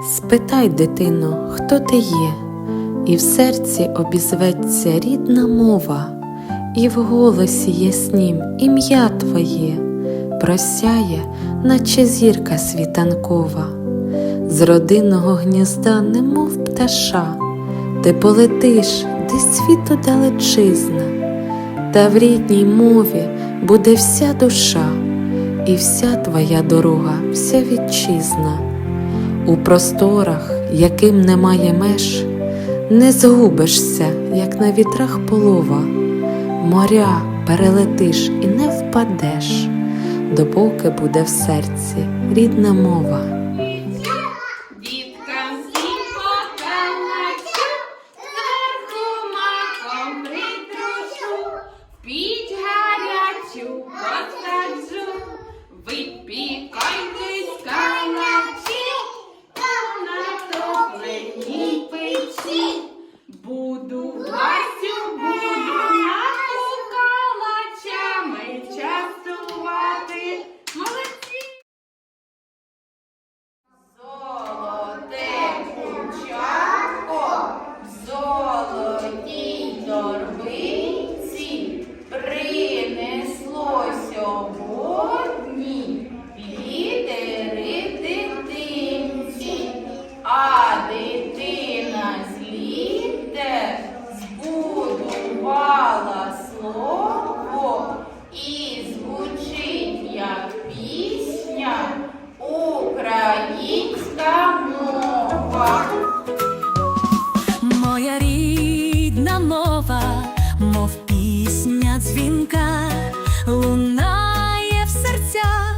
Спитай, дитино, хто ти є, і в серці обізветься рідна мова, і в голосі яснім ім'я твоє просяє, наче зірка світанкова, з родинного гнізда, немов пташа, ти полетиш, де світу далечизна, та в рідній мові буде вся душа, і вся твоя дорога, вся вітчизна. У просторах, яким немає меж, не згубишся, як на вітрах полова, моря перелетиш і не впадеш, допоки буде в серці рідна мова. Притрушу, гарячу посаджу, випікайтесь пісня дзвінка, лунає в серцях,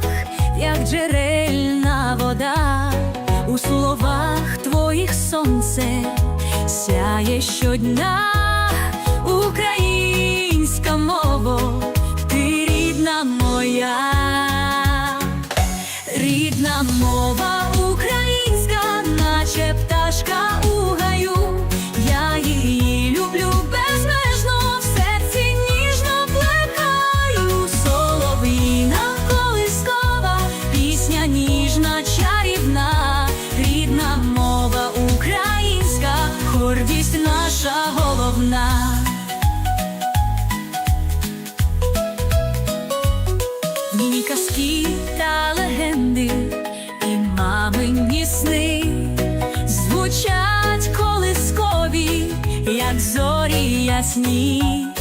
як джерельна вода, у словах твоїх сонце сяє щодня, українська мова, ти рідна моя. Казки та легенди і мамині сни звучать колискові, як зорі ясні.